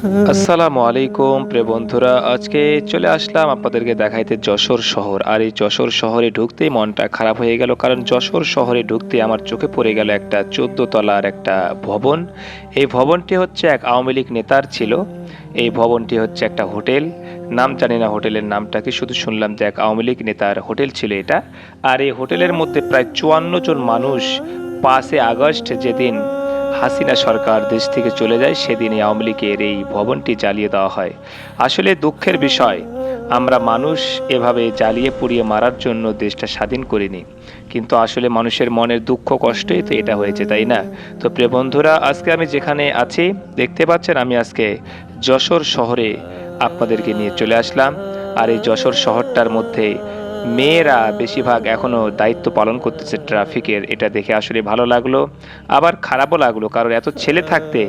আসসালামু আলাইকুম, প্রিয় বন্ধুরা। আজকে চলে আসলাম আপনাদেরকে দেখাইতে যশোর শহর। আর এই যশোর শহরে ঢুকতেই মনটা খারাপ হয়ে গেল, কারণ যশোর শহরে ঢুকতে আমার চোখে পড়ে গেল একটা চোদ্দ তলার একটা ভবন। এই ভবনটি হচ্ছে এক আওয়ামী লীগ নেতার ছিল। এই ভবনটি হচ্ছে একটা হোটেল। নাম জানি না হোটেলের নামটা কি, শুধু শুনলাম যে এক আওয়ামী লীগ নেতার হোটেল ছিল এটা। আর এই হোটেলের মধ্যে প্রায় চুয়ান্ন জন মানুষ পাঁচে আগস্ট যেদিন হাসিনা সরকার দেশ থেকে চলে যায়, সেদিন এই আওয়ামী লীগের এই ভবনটি জ্বালিয়ে দেওয়া হয়। আসলে দুঃখের বিষয়, আমরা মানুষ এভাবে জ্বালিয়ে পুড়িয়ে মারার জন্য দেশটা স্বাধীন করিনি। কিন্তু আসলে মানুষের মনের দুঃখ, কষ্টই তো এটা হয়েছে, তাই না? তো প্রিয় বন্ধুরা, আজকে আমি যেখানে আছি, দেখতে পাচ্ছেন আমি আজকে যশোর শহরে আপনাদেরকে নিয়ে চলে আসলাম। আর এই যশোর শহরটার মধ্যে মেয়েরা বেশিরভাগ এখনও দায়িত্ব পালন করতেছে ট্রাফিকের। এটা দেখে আসলে ভালো লাগল। আবার খারাপও লাগল, কারণ এত ছেলে থাকতে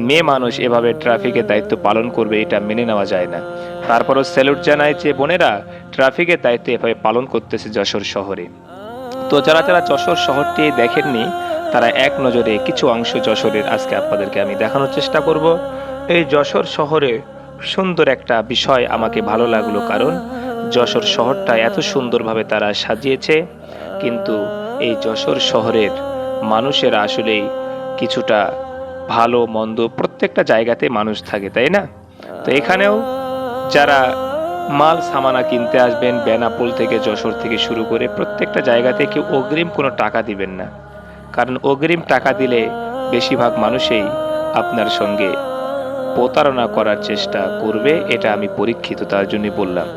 মেয়ে মানুষ এভাবে ট্রাফিকের দায়িত্ব পালন করবে, এটা মেনে নেওয়া যায় না। তারপরও স্যালুট জানায় যে, বোনেরা ট্রাফিকের দায়িত্ব এভাবে পালন করতেছে যশোর শহরে। তো যারা যারা যশোর শহরটি দেখেননি, তারা এক নজরে কিছু অংশ যশোরের আজকে আপনাদেরকে আমি দেখানোর চেষ্টা করব। এই যশোর শহরে সুন্দর একটা বিষয় আমাকে ভালো লাগল, কারণ যশোর শহরটা এত সুন্দরভাবে তারা সাজিয়েছে, কিন্তু এই যশোর শহরের মানুষেরা আসলেই কিছুটা ভালো, মন্দ প্রত্যেকটা জায়গাতে মানুষ থাকে, তাই না? তো এখানেও যারা মাল, সামানা কিনতে আসবেন, বেনাপোল থেকে যশোর থেকে শুরু করে প্রত্যেকটা জায়গাতে কেউ অগ্রিম কোনো টাকা দিবেন না। কারণ অগ্রিম টাকা দিলে বেশিরভাগ মানুষেই আপনার সঙ্গে প্রতারণা করার চেষ্টা করবে, এটা আমি পরীক্ষিত, তার জন্য বললাম।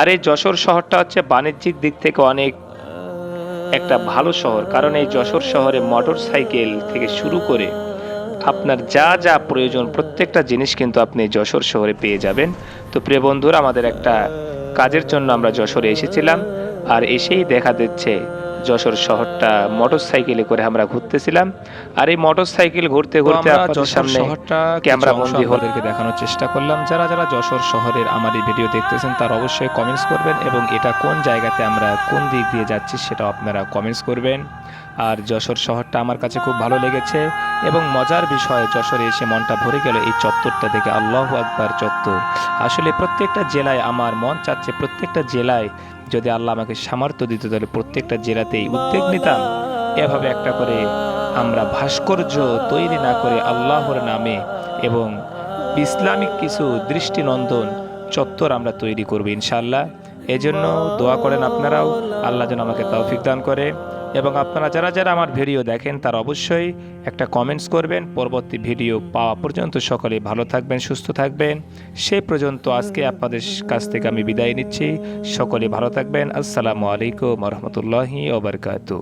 আর এই যশোর শহরটা হচ্ছে বাণিজ্যিক দিক থেকে অনেক একটা ভালো শহর, কারণ এই যশোর শহরে মোটর সাইকেল থেকে শুরু করে আপনার যা যা প্রয়োজন প্রত্যেকটা জিনিস কিন্তু আপনি যশোর শহরে পেয়ে যাবেন। তো প্রিয় বন্ধুরা, আমাদের একটা কাজের জন্য আমরা যশোরে এসেছিলাম আর এসেই দেখা দিচ্ছে যশোর শহরটা মোটর সাইকেলে করে আমরা ঘুরতেছিলাম। আর এই মোটর সাইকেল ঘুরতে ঘুরতে আপনাদের সামনে ক্যামেরা বন্দি হল আপনাদেরকে দেখানোর চেষ্টা করলাম। যারা যারা যশোর শহরের আমার এই ভিডিও দেখতেছেন তার অবশ্যই কমেন্টস করবেন এবং এটা কোন জায়গাতে আমরা কোন দিক দিয়ে যাচ্ছি সেটাও আপনারা কমেন্টস করবেন। আর যশোর শহরটা আমার কাছে খুব ভালো লেগেছে এবং মজার বিষয় যশোরে এসে মনটা ভরে গেল এই চত্বরটা দেখে। আল্লাহ আকবার চত্বর। আসলে প্রত্যেকটা জেলায় আমার মন চাচ্ছে প্রত্যেকটা জেলায় যদি আল্লাহ আমাকে সামর্থ্য দিত, তাহলে প্রত্যেকটা জেলাতেই উদ্যোগ নিতাম। এভাবে একটা করে আমরা ভাস্কর্য তৈরি না করে আল্লাহর নামে এবং ইসলামিক কিছু দৃষ্টিনন্দন চত্বর আমরা তৈরি করব ইনশাল্লাহ এজন্য দোয়া করেন আপনারাও। আল্লাহ যেন আমাকে তৌফিক দান করে। এবং আপনারা যারা যারা আমার ভিডিও দেখেন, তারা অবশ্যই একটা কমেন্টস করবেন। পরবর্তী ভিডিও পাওয়া পর্যন্ত সকলে ভালো থাকবেন, সুস্থ থাকবেন। সেই পর্যন্ত আজকে আপনাদের কাছ থেকে আমি বিদায় নিচ্ছি। সকলে ভালো থাকবেন। আসসালামু আলাইকুম রহমতুল্লাহি ওবরকাতু